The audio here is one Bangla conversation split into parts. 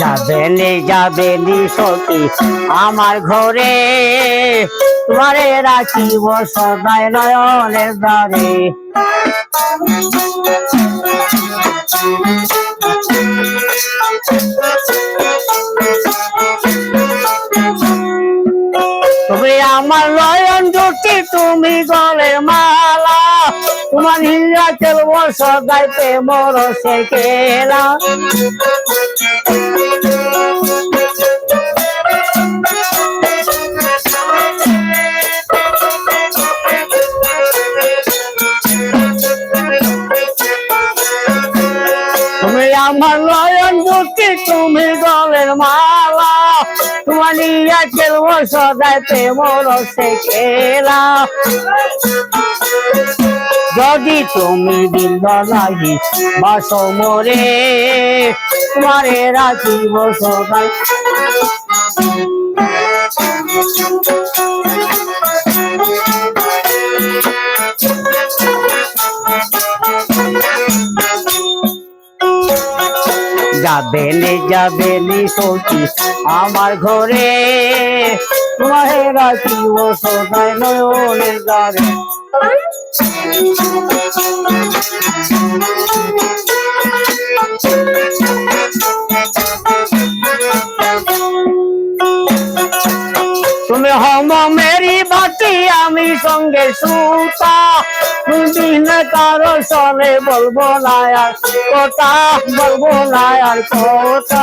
যাবেনি যাবেনি সখী আমার ঘরে। তোমারে রাখিব সদাই নয়নের দ্বারে। তুমি আমার নয়ন জ্যোতি তুমি গলে মালা। তোমার হিলা খেলব সদাই প্রেমর সে খেলা। আমার নয়ন জ্যোতি তুমি গলে গলের মালা তোমার নিয়ে খেলব de প্রেমর সে খেলা যদি তুমি দিল লাগি বাস মরে, তোমারে রাখিব সদাই। যাবেনি যাবেনি সখী আমার ঘরে। মহেরা কি ও সদায় নয়নের দ্বারে। তুমি আমি সঙ্গে সুতা। তুমি না কারও সরে বলব না আর কথা বলব না আর কথা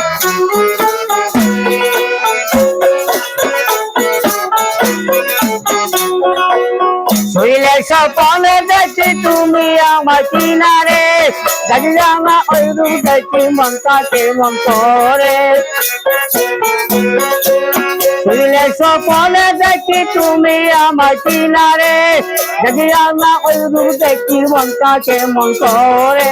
সপনে দেখি তুমি আমার কিনারে। গাড়ি জামা ওই রূপ দেখি মন কাকে মন করে। শুইলে সপনে দেখি তুমি আমার কিনারে। গাড়ি জামা ওই রূপ দেখি মন কাকে মন করে।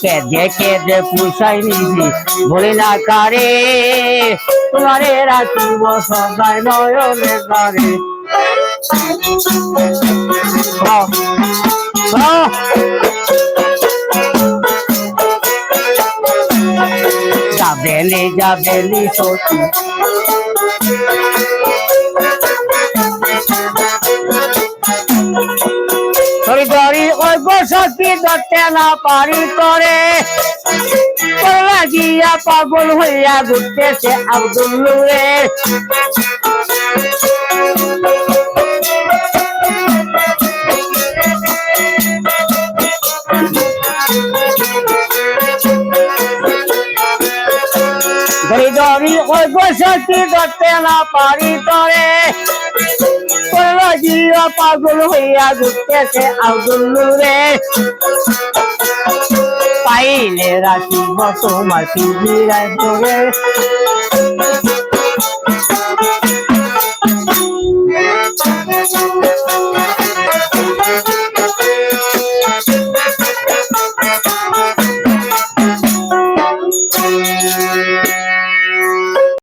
কেঁদে কেঁদে পুষাই নিবি, বলি না কারে। তোমারে রাখিব দ্বারে আহ, আহ। যাবেলি যাবেলি সতী ওই বসতি ধরতে না পারি করে লাগিয়া পাগল হইয়া ঘুরতেছে আব্দুল রে ওই বসতি ধরতে না পারি করে পাগল হইয়া ঘুরতেছে আব্দুল রে পাইলে রাখিব তোমার পিজিরায় পড়ে